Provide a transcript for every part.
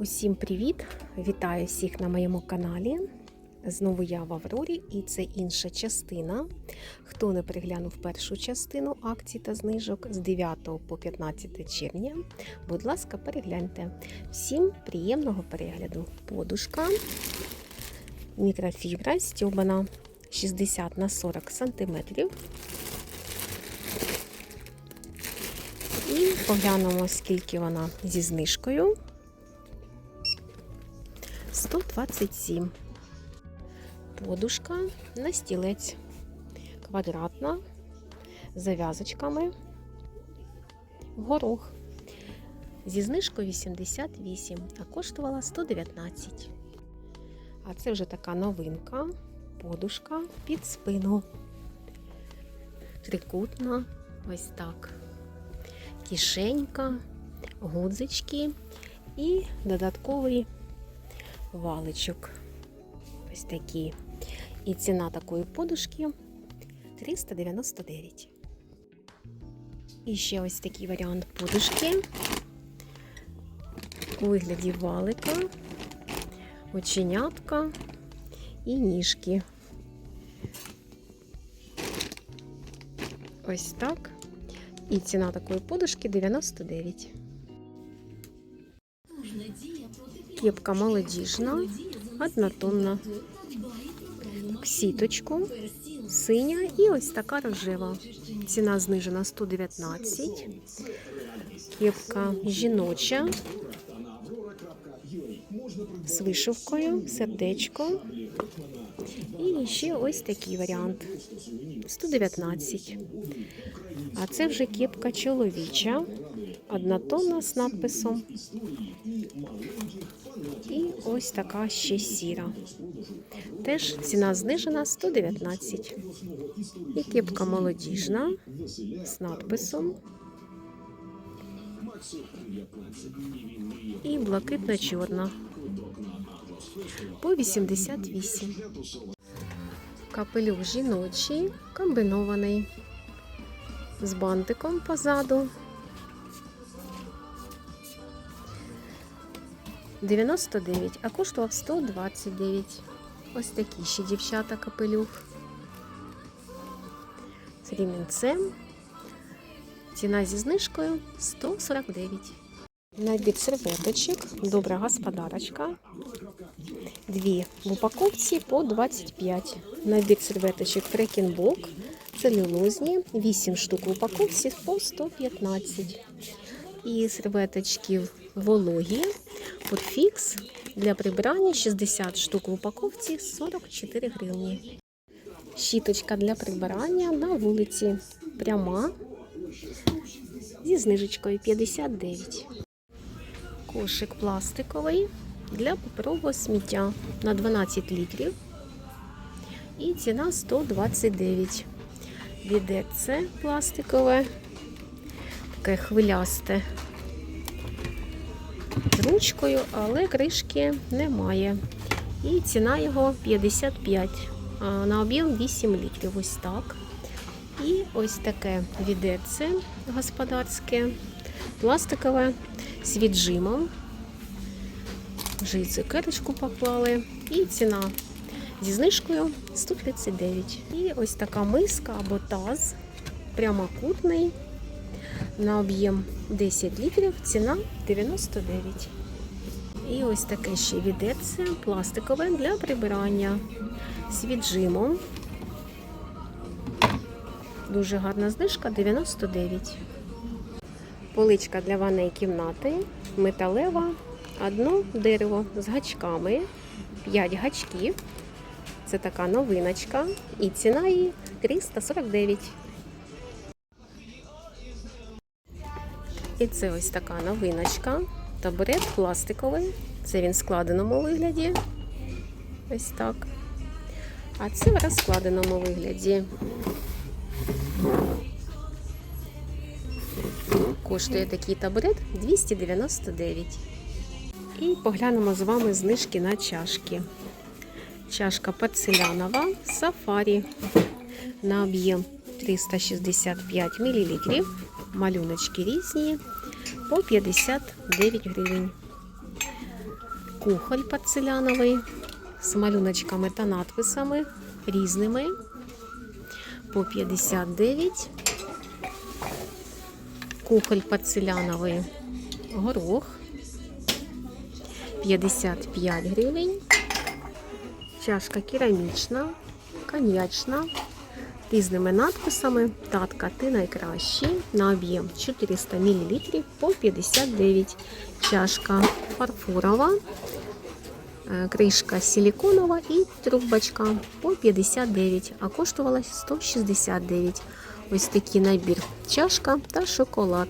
Усім привіт! Вітаю всіх на моєму каналі. Знову я в Аврорі, і це інша частина. Хто не переглянув першу частину акцій та знижок з 9 по 15 червня, будь ласка, перегляньте. Всім приємного перегляду. Подушка, мікрофібра стьобана 60 на 40 см. І поглянемо, скільки вона зі знижкою. 127. Подушка на стілець. Квадратна, з зав'язочками. Горох. Зі знижкою 88, а коштувала 119. А це вже така новинка. Подушка під спину. Трикутна. Ось так. Кишенька, гудзички і додатковий валичок. Ось такі. І ціна такої подушки 399. І ще ось такий варіант подушки у вигляді валика, оченятка і ніжки. Ось так. І ціна такої подушки 99. Кепка молодіжна, однотонна. Сіточку, синя і ось така рожева. Ціна знижена 119. Кепка жіноча з вишивкою, сердечко. І ще ось такий варіант 119. А це вже кепка чоловіча, однотонна з надписом. І ось така ще сіра. Теж ціна знижена 119. І кепка молодіжна з надписом. І блакитно-чорна. По 88. Капелюх жіночий, комбінований. З бантиком позаду. 99, а коштував 129. Ось такі ще дівчата капелюх. З рівненцем. Ціна зі знижкою 149. Набір серветочок, добра господарочка. Дві в упаковці по 25. Набір серветочок фрекінбок, целюлозні, 8 штук в упаковці по 115. І серветочки вологі, Фікс для прибирання 60 штук в упаковці 44 гривні. Щіточка для прибирання на вулиці. Пряма зі знижечкою 59. Кошик пластиковий для паперового сміття на 12 літрів. І ціна 129. Відерце пластикове, таке хвилясте ручкою, але кришки немає. І ціна його 55. А на об'єм 8 літрів. Ось так. І ось таке відерце господарське, пластикове з віджимом. Вже і цукерочку поклали. І ціна зі знижкою 139. І ось така миска або таз, прямокутний. На об'єм 10 літрів, ціна 99. І ось таке ще відерце пластикове для прибирання з віджимом. Дуже гарна знижка 99. Поличка для ванної кімнати, металева, одно дерево з гачками, 5 гачків. Це така новиночка. І ціна її 349. І це ось така новиночка. Табурет пластиковий. Це він в складеному вигляді. Ось так. А це в розкладеному вигляді. Коштує такий табурет 299. І поглянемо з вами знижки на чашки. Чашка порцелянова сафарі на об'єм 365 мл. Малюночки різні по 59 гривень. Кухоль порцеляновий з малюночками та надписами різними по 59. Кухоль порцеляновий горох 55 гривень. Чашка керамічна, коньячна, різними надписами. Татка, ти найкращий на об'єм 400 мл по 59. Чашка фарфорова, е, кришка силиконова і трубочка по 59, а коштувала 169. Ось такий набір чашка та шоколад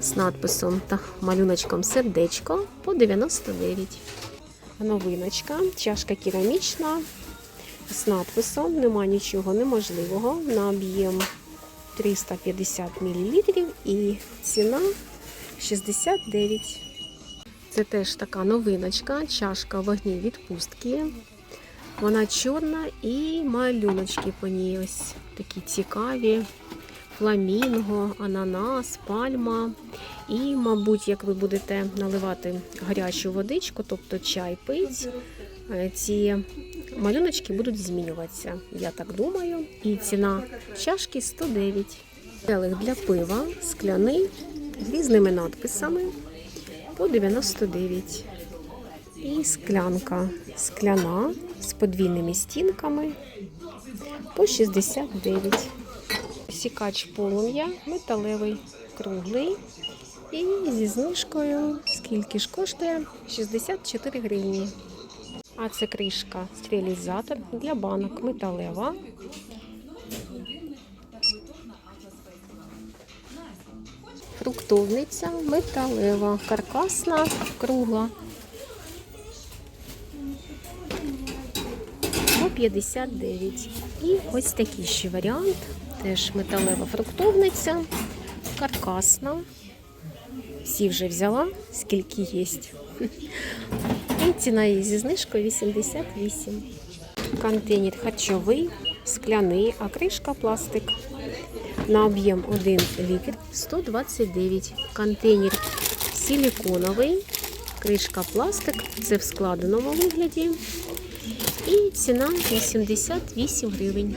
з надписом та малюночком сердечко по 99. Новиночка, чашка керамічна з надписом Нема нічого неможливого на об'єм 350 мл і ціна 69. Це теж така новиночка, чашка вогні відпустки. Вона чорна і малюночки по ній ось такі цікаві. Фламінго, ананас, пальма. І, мабуть, як ви будете наливати гарячу водичку, тобто чай пить, е, ці малюночки будуть змінюватися. Я так думаю. І ціна чашки 109. Келих для пива, скляний з різними надписами по 99. І склянка скляна з подвійними стінками по 69. Сікач полум'я металевий, круглий. І зі знижкою скільки ж коштує? 64 гривні. А це кришка стерилізатор для банок металева. Фруктовниця металева, каркасна, кругла. 59. І ось такий ще варіант. Теж металева фруктовниця, каркасна. Всі вже взяла, скільки є. І ціна її зі знижкою 88. Контейнер харчовий, скляний, а кришка пластик. На об'єм 1 літр 129. Контейнер силиконовий, кришка пластик. Це в складеному вигляді. І ціна 88 гривень.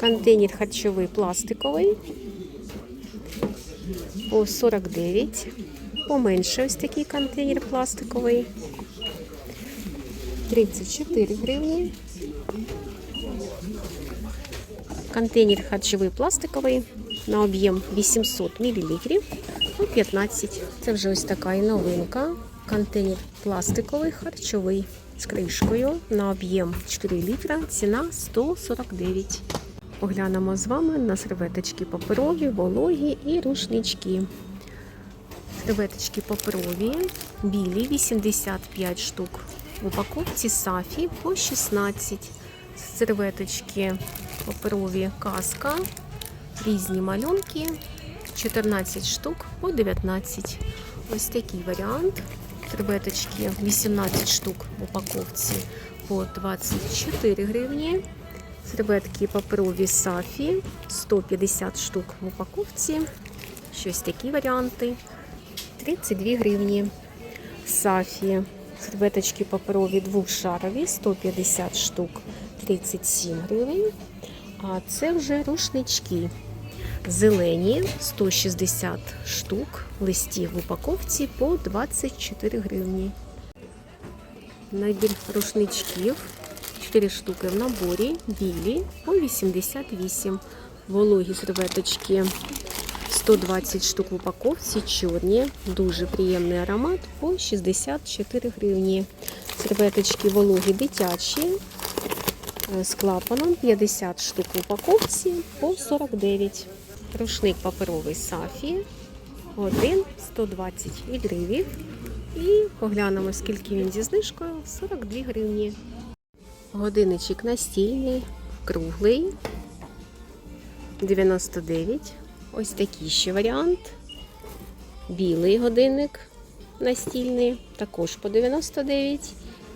Контейнер харчовий пластиковий по 49. Поменше ось такий контейнер пластиковий. 34 гривні. Контейнер харчовий пластиковий на об'єм 800 мл по 15. Це вже ось така і новинка. Контейнер пластиковий харчовий з кришкою на об'єм 4 літра. Ціна 149. Поглянемо з вами на серветочки паперові, вологі і рушнички. Серветочки паперові, білі 85 штук. В упаковці сафі по 16. Серветочки паперові казка, різні малюнки, 14 штук по 19. Ось такий варіант. Серветочки 18 штук в упаковці по 24 гривні. Серветки паперові сафі 150 штук в упаковці. Щось такі варіанти. 32 гривні. Сафі. Серветочки паперові двохшарові 150 штук 37 гривень. А це вже рушнички. Зелені 160 штук листів в упаковці по 24 гривні. Набір рушничків 4 штуки в наборі, білі по 88. Вологі серветочки 120 штук в упаковці, чорні, дуже приємний аромат по 64 гривні. Серветочки вологі дитячі з клапаном 50 штук в упаковці по 49. Рушник паперовий сафі 1 120 відривів. І поглянемо, скільки він зі знижкою 42 гривні. Годинничок настільний, круглий, 99. Ось такий ще варіант. Білий годинник настільний, також по 99.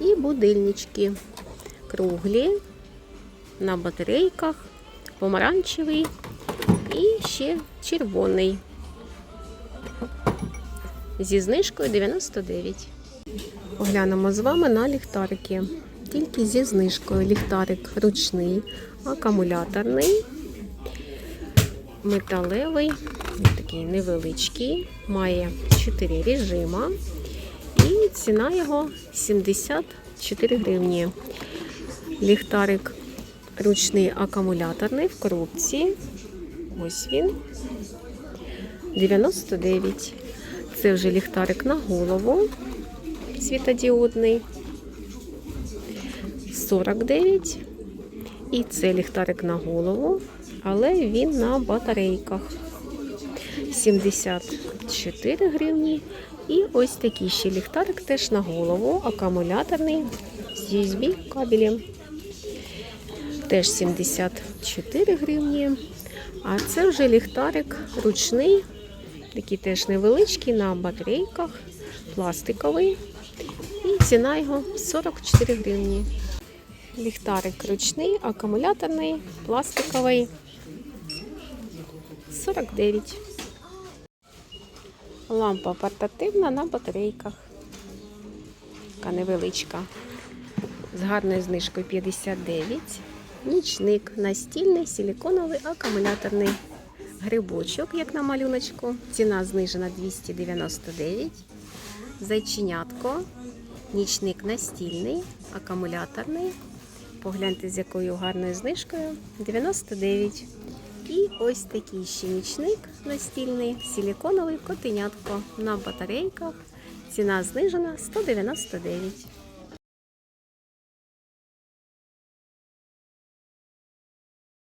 І будильнички круглі, на батарейках, помаранчевий і ще червоний. зі знижкою 99. Поглянемо з вами на ліхтарики. Тільки зі знижкою. Ліхтарик ручний, акумуляторний, металевий, такий невеличкий, має 4 режима. І ціна його 74 гривні. Ліхтарик ручний акумуляторний в коробці. Ось він. 99. Це вже ліхтарик на голову світодіодний. 49. І це ліхтарик на голову, але він на батарейках. 74 гривні. І ось такий ще ліхтарик теж на голову, акумуляторний з USB кабелем. Теж 74 гривні. А це вже ліхтарик ручний, такий теж невеличкий на батарейках, пластиковий. І ціна його 44 гривні. Ліхтарик ручний, акумуляторний, пластиковий. 49. Лампа портативна на батарейках. Така невеличка. З гарною знижкою 59. Нічник настільний, силіконовий, акумуляторний. Грибочок, як на малюночку. Ціна знижена 299. Зайченятко. Нічник настільний, акумуляторний. Погляньте, з якою гарною знижкою. 99. І ось такий ще нічник настільний, силіконовий котенятко на батарейках. Ціна знижена 199.